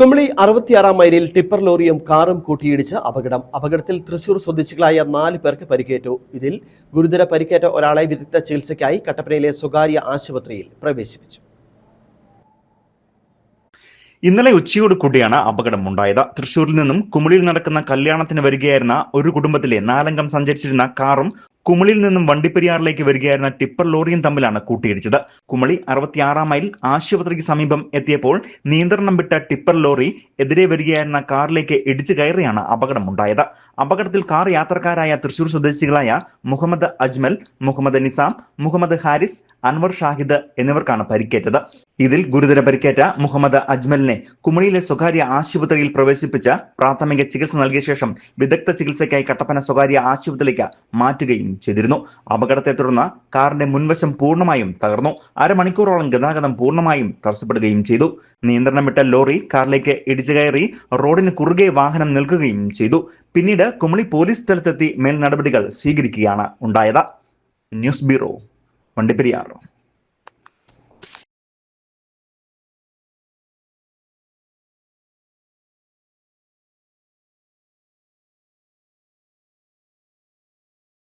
കുമളി അറുപത്തിയാറാം മൈലിൽ ടിപ്പർ ലോറിയും കാറും കൂട്ടിയിടിച്ച് അപകടം. അപകടത്തിൽ തൃശൂർ സ്വദേശികളായ നാല് പേർക്ക് പരിക്കേറ്റു. ഇതിൽ ഗുരുതര പരിക്കേറ്റ ഒരാളെ വിദഗ്ധ ചികിത്സയ്ക്കായി കട്ടപ്പനയിലെ സ്വകാര്യ ആശുപത്രിയിൽ പ്രവേശിപ്പിച്ചു. ഇന്നലെ ഉച്ചയോട് കൂടിയാണ് അപകടമുണ്ടായത്. തൃശൂരിൽ നിന്നും കുമിളിയിൽ നടക്കുന്ന കല്യാണത്തിന് വരികയായിരുന്ന ഒരു കുടുംബത്തിലെ നാലംഗം സഞ്ചരിച്ചിരുന്ന കാറും കുമിളിയിൽ നിന്നും വണ്ടിപ്പെരിയാറിലേക്ക് വരികയായിരുന്ന ടിപ്പർ ലോറിയും തമ്മിലാണ് കൂട്ടിയിടിച്ചത്. കുമളി അറുപത്തിയാറാം മൈൽ ആശുപത്രിക്ക് സമീപം എത്തിയപ്പോൾ നിയന്ത്രണം വിട്ട ടിപ്പർ ലോറി എതിരെ വരികയായിരുന്ന കാറിലേക്ക് ഇടിച്ചു കയറിയാണ് അപകടമുണ്ടായത്. അപകടത്തിൽ കാർ യാത്രക്കാരായ തൃശൂർ സ്വദേശികളായ മുഹമ്മദ് അജ്മൽ മുഹമ്മദ് നിസാം മുഹമ്മദ് ഹാരിസ് അൻവർ ഷാഹിദ് എന്നിവർക്കാണ് പരിക്കേറ്റത്. ഇതിൽ ഗുരുതര പരിക്കേറ്റ മുഹമ്മദ് അജ്മലിനെ കുമളിയിലെ സ്വകാര്യ ആശുപത്രിയിൽ പ്രവേശിപ്പിച്ച് പ്രാഥമിക ചികിത്സ നൽകിയ ശേഷം വിദഗ്ധ ചികിത്സയ്ക്കായി കട്ടപ്പന സ്വകാര്യ ആശുപത്രിയിലേക്ക് മാറ്റുകയും ചെയ്തിരുന്നു. അപകടത്തെ തുടർന്ന് കാറിന്റെ മുൻവശം പൂർണമായും തകർന്നു. അരമണിക്കൂറോളം ഗതാഗതം പൂർണമായും തടസ്സപ്പെടുകയും ചെയ്തു. നിയന്ത്രണം വിട്ട ലോറി കാറിലേക്ക് ഇടിച്ചു കയറി റോഡിന് കുറുകെ വാഹനം നിൽക്കുകയും ചെയ്തു. പിന്നീട് കുമളി പോലീസ് സ്ഥലത്തെത്തി മേൽ നടപടികൾ സ്വീകരിക്കുകയാണ് ഉണ്ടായത്. News bureau Vandiperiyar.